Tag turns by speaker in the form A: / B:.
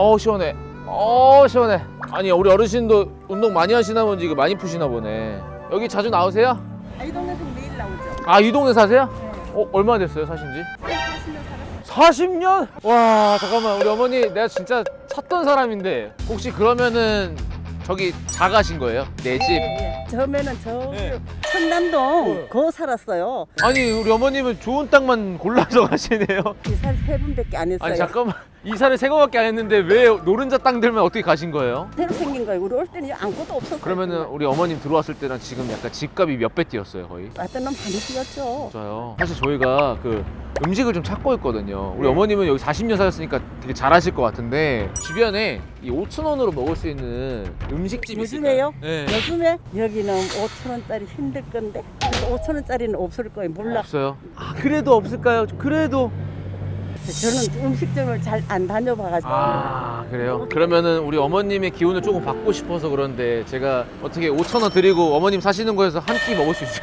A: 어 시원해. 어 시원해. 아니 우리 어르신도 운동 많이 하시나 보지 이거 많이 푸시나 보네. 여기 자주 나오세요?
B: 아, 이 동네에서 매일 나오죠.
A: 아 이 동네 사세요?
B: 네.
A: 어 얼마 됐어요 사신지?
B: 40년 살았어요.
A: 40년? 와 잠깐만 우리 어머니 내가 진짜 찾던 사람인데 혹시 그러면은 저기 자가신 거예요? 내 집?
B: 예, 예. 처음에는 저
A: 네.
B: 천남동 거 살았어요.
A: 아니 우리 어머님은 좋은 땅만 골라서 가시네요.
B: 이살 세 분밖에 안 했어요.
A: 아니 잠깐만 이사를 세 거밖에 안 했는데 왜 노른자 땅 들면 어떻게 가신 거예요?
B: 새로 생긴 거예요. 우리 올 때는 아무것도 없었어요.
A: 그러면은 우리 어머님 들어왔을 때랑 지금 약간 집값이 몇 배 뛰었어요 거의?
B: 왔던 놈 많이 뛰었죠.
A: 맞아요. 사실 저희가 그 음식을 좀 찾고 있거든요. 우리
B: 네.
A: 어머님은 여기 40년 사셨으니까 되게 잘하실 것 같은데 주변에 이 5천 원으로 먹을 수 있는 음식집
B: 요즘에요?
A: 있을까요? 네.
B: 요즘에 여기는 5천 원짜리 힘들 건데 5천 원짜리는 없을 거예요. 몰라.
A: 없어요. 아 그래도 없을까요? 그래도
B: 저는 음식점을 잘 안 다녀봐가지고.
A: 아 그래요? 그러면은 우리 어머님의 기운을 조금 받고 싶어서 그런데 제가 어떻게 5천 원 드리고 어머님 사시는 거에서 한 끼 먹을 수 있어요?